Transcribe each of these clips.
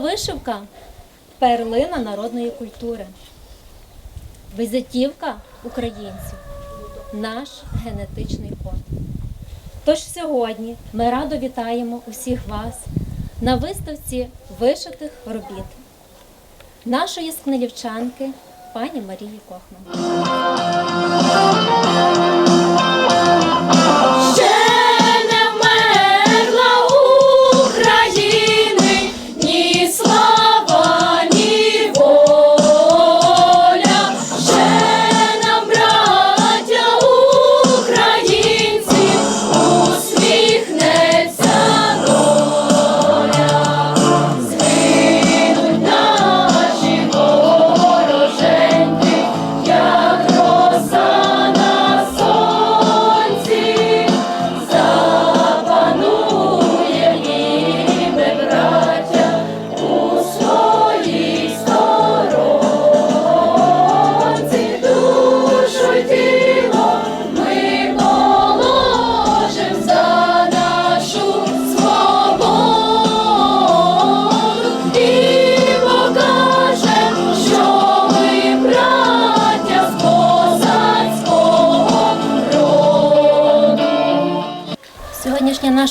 Вишивка перлина народної культури. Визитівка українців наш генетичний код. Тож сьогодні ми радо вітаємо усіх вас на виставці вишитих робіт нашої скнелівчанки пані Марії Кохман.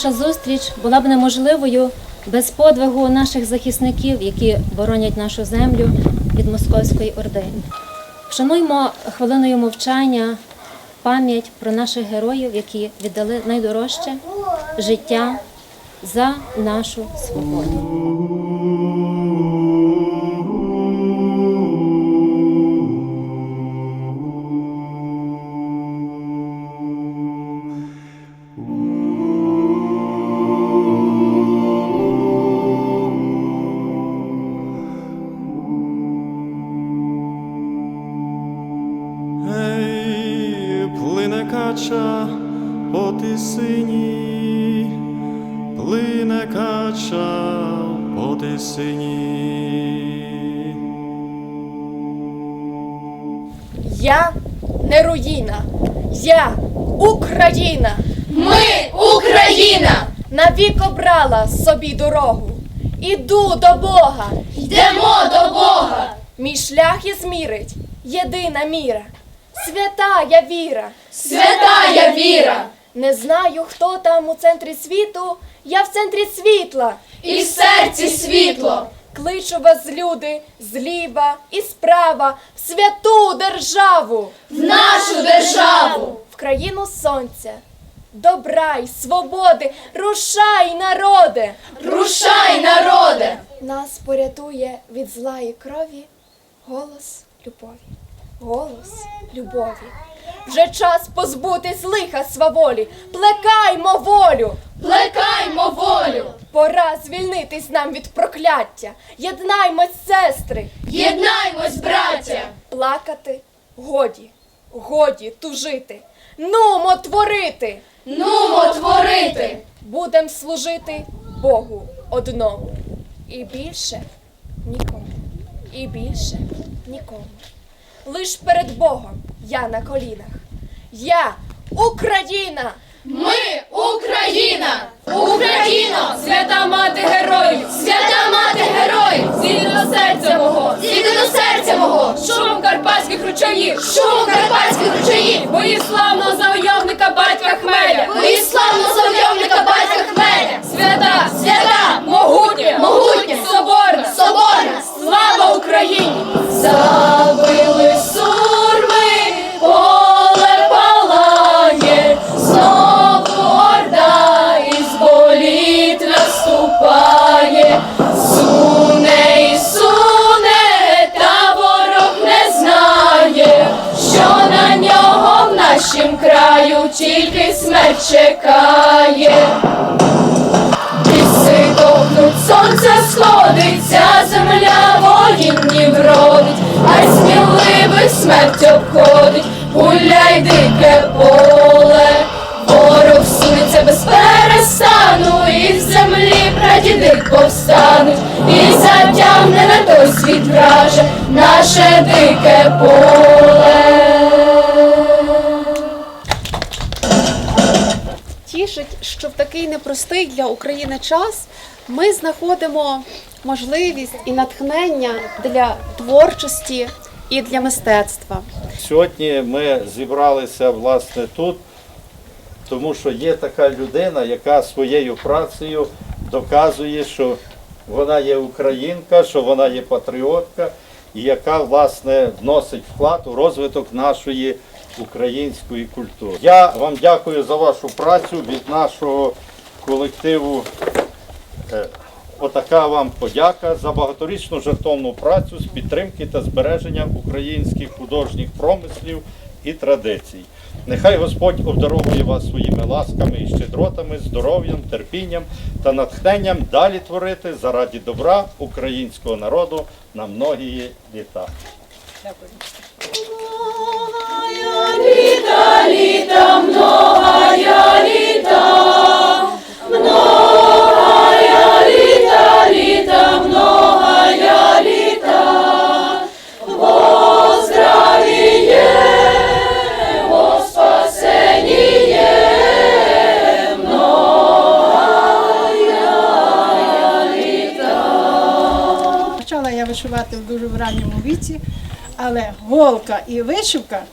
Наша зустріч була б неможливою без подвигу наших захисників, які боронять нашу землю від московської орди. Вшануймо хвилиною мовчання пам'ять про наших героїв, які віддали найдорожче життя за нашу свободу. Кача по тисині, плине кача по тисині. Я не руїна, я Україна. Ми Україна! Навік обрала собі дорогу. Іду до Бога, Йдемо до Бога! мій шлях і змірить єдина міра, святая віра. Святая віра! Не знаю, хто там у центрі світу, я в центрі світла. І в серці світло! Кличу вас, люди, зліва і справа, в святу державу, В нашу державу! в країну сонця, добра й свободи, рушай, народе! Рушай, народе! Нас порятує від зла і крові голос любові, голос любові. Вже час позбутись лиха сваволі, плекаймо волю, Плекаймо волю! пора звільнитись нам від прокляття. Єднаймось, сестри, Єднаймось, браття! плакати годі, годі тужити, нумо творити, Нумо творити! будем служити Богу одному. І більше нікому, і більше нікому. Лиш перед Богом я на колінах. Я Україна! Ми Україна! Україно! Свята мати героїв! Свята мати героїв! Зійди до серця мого! Зійди до серця мого! Шум карпатських ручаїв! Шум карпатських ручаїв! Тільки смерть чекає. Ліси дохнуть, сонце сходиться, земля воїнів родить, а й сміливих смерть обходить, гуляй дике поле, ворог сунеться без перестану, і з землі прадіди повстануть, і затягне на той світ враже наше дике поле. Такий непростий для України час ми знаходимо можливість і натхнення для творчості і для мистецтва. Сьогодні ми зібралися власне тут, тому що є така людина, яка своєю працею доказує, що вона є українка, що вона є патріотка, і яка власне вносить вклад у розвиток нашої української культури. Я вам дякую за вашу працю від нашого колективу. Е, Отака вам подяка за багаторічну жертовну працю з підтримки та збереження українських художніх промислів і традицій. Нехай Господь обдаровує вас своїми ласками і щедротами, здоров'ям, терпінням та натхненням далі творити заради добра українського народу на многії літа. Почала я вишивати в дуже в ранньому віці, але голка і вишивка,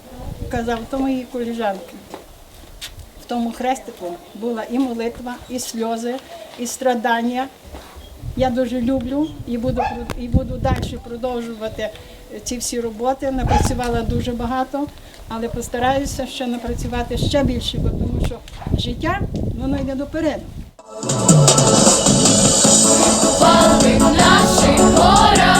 казав, то мої коліжанки. В тому хрестику була і молитва, і сльози, і страдання. Я дуже люблю і буду, і буду далі продовжувати ці всі роботи. Напрацювала дуже багато, але постараюся ще напрацювати ще більше, бо тому що життя воно йде допереду. Наших горах,